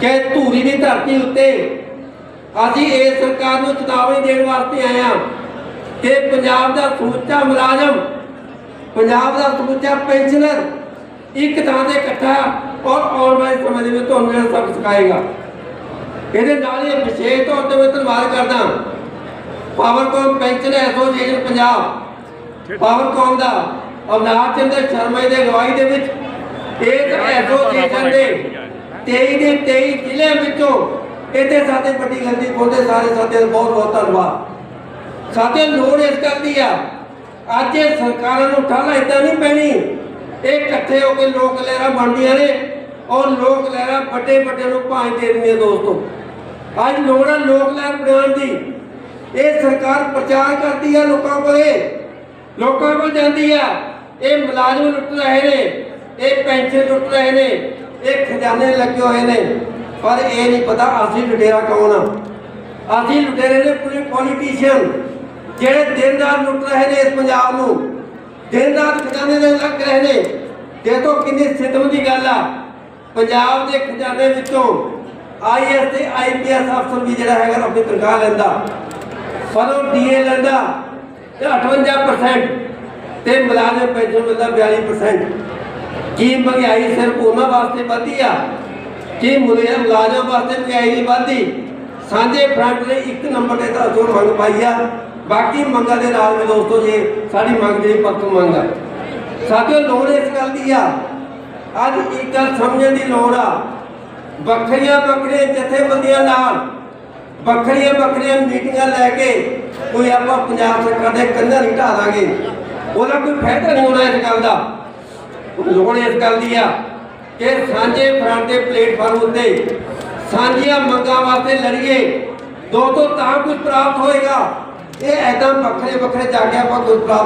ਕਿ ਧੂਰੀ ਦੀ ਧਰਤੀ ਉੱਤੇ ਅਸੀਂ ਇਸ ਸਰਕਾਰ ਨੂੰ ਚੇਤਾਵਨੀ ਦੇਣ ਵਾਸਤੇ ਆਏ ਹਾਂ ਕਿ ਪੰਜਾਬ ਦਾ ਸਮੁੱਚਾ ਮੁਲਾਜ਼ਮ ਪੰਜਾਬ ਦਾ ਸਮੁੱਚਾ ਪੈਨਸ਼ਨਰ ਇੱਕ ਥਾਂ ਤੇ ਇਕੱਠਾ ਔਰ ਆਉਣ ਵਾਲੇ ਸਮੇਂ ਦੇ ਵਿੱਚ ਤੁਹਾਨੂੰ ਜਿਹੜਾ ਸਬਕ ਸਿਖਾਏਗਾ। ਇਹਦੇ ਨਾਲ ਹੀ ਵਿਸ਼ੇਸ਼ ਤੌਰ ਤੇ ਮੈਂ ਧੰਨਵਾਦ ਕਰਦਾ Powercom pension association Punjab Powercom ਦਾ ਅਵਨਾਸ਼ ਚੰਦਰ ਸ਼ਰਮਾ ਦੇ ਅਗਵਾਈ ਦੇ ਵਿੱਚ ਇਸ ਐਸੋਸੀਏਸ਼ਨ ਦੇ 23 ਦੇ 23 ਜ਼ਿਲ੍ਹਿਆਂ ਵਿੱਚੋਂ ਇੱਥੇ ਸਾਡੇ ਵੱਡੀ ਗਲਤੀ ਬੋਲਦੇ ਸਾਰੇ ਸਾਥੀਆਂ ਦਾ ਬਹੁਤ ਬਹੁਤ ਧੰਨਵਾਦ। ਸਾਡੇ ਲੋੜ ਇਸ ਗੱਲ ਦੀ ਆ, ਅੱਜ ਇਹ ਸਰਕਾਰਾਂ ਨੂੰ ਠਾਲਾ ਇਦਾਂ ਨਹੀਂ ਪੈਣੀ। ਇਹ ਇਕੱਠੇ ਹੋ ਕੇ ਲੋਕ ਲਹਿਰਾਂ ਬਣਦੀਆਂ ਨੇ ਔਰ ਲੋਕ ਲਹਿਰਾਂ ਵੱਡੇ ਵੱਡੇ ਨੂੰ ਭਾਂਜ ਦੇ ਦਿੰਦੀਆਂ ਦੋਸਤੋ। ਅੱਜ ਲੋੜ ਹੈ ਲੋਕ ਲਹਿਰ ਬਣਾਉਣ ਦੀ। ਇਹ ਸਰਕਾਰ ਪ੍ਰਚਾਰ ਕਰਦੀ ਹੈ ਲੋਕਾਂ ਕੋਲੇ, ਲੋਕਾਂ ਕੋਲ ਜਾਂਦੀ ਹੈ ਇਹ ਮੁਲਾਜ਼ਮ ਲੁੱਟ ਰਹੇ ਨੇ, ਇਹ ਪੈਨਸ਼ਨ ਲੁੱਟ ਰਹੇ ਨੇ ਇਹ ਖਜ਼ਾਨੇ ਲੱਗੇ ਹੋਏ ਨੇ। ਪਰ ਇਹ ਨਹੀਂ ਪਤਾ ਅਸੀਂ ਲੁਟੇਰਾ ਕੌਣ ਆ। ਅਸੀਂ ਲੁਟੇਰੇ ਨੇ ਪੂਰੇ ਪੋਲੀਟੀਸ਼ੀਅਨ ਜਿਹੜੇ ਦਿਨ ਰਾਤ ਲੁੱਟ ਰਹੇ ਨੇ ਇਸ ਪੰਜਾਬ ਨੂੰ। ਦਿਨ ਰਾਤ ਖਜ਼ਾਨੇ ਦੇ ਲੱਗ ਰਹੇ ਨੇ। ਦੇਖੋ ਕਿੰਨੀ ਸਿੱਧਮ ਦੀ ਗੱਲ ਆ। ਪੰਜਾਬ ਦੇ ਖਜ਼ਾਨੇ ਵਿੱਚੋਂ ਆਈਐਸ ਤੇ ਆਈਪੀਐਸ ਅਫਸਰ ਵੀ ਜਿਹੜਾ ਹੈਗਾ ਆਪਣੀ ਤਨਖਾਹ ਲੈਂਦਾ। ਪਰ ਉਹ ਡੀਏ ਲੈਂਦਾ ਤੇ 58% ਤੇ ਮੁਲਾਜ਼ਮ ਪੈਨਸ਼ਨ ਮਿਲਦਾ 42% ਕੀ ਮਹਿੰਗਾਈ ਸਿਰਫ ਉਹਨਾਂ ਵਾਸਤੇ ਵਧੀ ਆ? ਕੀ ਮੁਲਾਜ਼ਮ ਮੁਲਾਜ਼ਮ ਵਾਸਤੇ ਮਹਿੰਗਾਈ ਨਹੀਂ ਵਧੀ ਸਾਂਝੇ ਫਰੰਟ ਨੇ ਇੱਕ ਨੰਬਰ ਤੇ ਤਾਂ ਜੋ ਮੰਗ ਪਾਈ ਆ। ਬਾਕੀ ਮੰਗਾਂ ਦੇ ਨਾਲ ਵੀ ਦੋਸਤੋ, ਜੇ ਸਾਡੀ ਮੰਗ ਜਿਹੜੀ ਪੱਕ ਮੰਗ ਆ। ਸਾਥੀਓ, ਲੋੜ ਇਸ ਗੱਲ ਦੀ ਆ। ਅੱਜ ਇੱਕ ਗੱਲ ਸਮਝਣ ਦੀ ਲੋੜ ਆ। ਵੱਖਰੀਆਂ ਵੱਖਰੀਆਂ ਜਥੇਬੰਦੀਆਂ ਨਾਲ ਵੱਖਰੀਆਂ ਵੱਖਰੀਆਂ ਮੀਟਿੰਗਾਂ ਲੈ ਕੇ ਕੋਈ ਆਪਾਂ ਪੰਜਾਬ ਸਰਕਾਰ ਦੇ ਕੰਧਾਂ ਨਹੀਂ ਢਾ ਦਾਂਗੇ ਉਹਦਾ ਕੋਈ ਫਾਇਦਾ ਨਹੀਂ ਹੋਣਾ ਇਸ ਗੱਲ ਦਾ। ਲੋੜ ਇਸ ਗੱਲ ਦੀ ਆ ਕਿ ਸਾਂਝੇ ਫਰੰਟ ਦੇ ਪਲੇਟਫਾਰਮ ਉੱਤੇ ਸਾਂਝੀਆਂ ਮੰਗਾਂ ਵਾਸਤੇ ਲੜੀਏ, ਦੋ ਤੋਂ ਤਾਂ ਕੁਝ ਪ੍ਰਾਪਤ ਹੋਏਗਾ। ਇਹ ਐਦਾਂ ਵੱਖਰੇ ਵੱਖਰੇ ਜਾ ਕੇ ਆਪਾਂ ਕੁਝ ਪ੍ਰਾਪਤ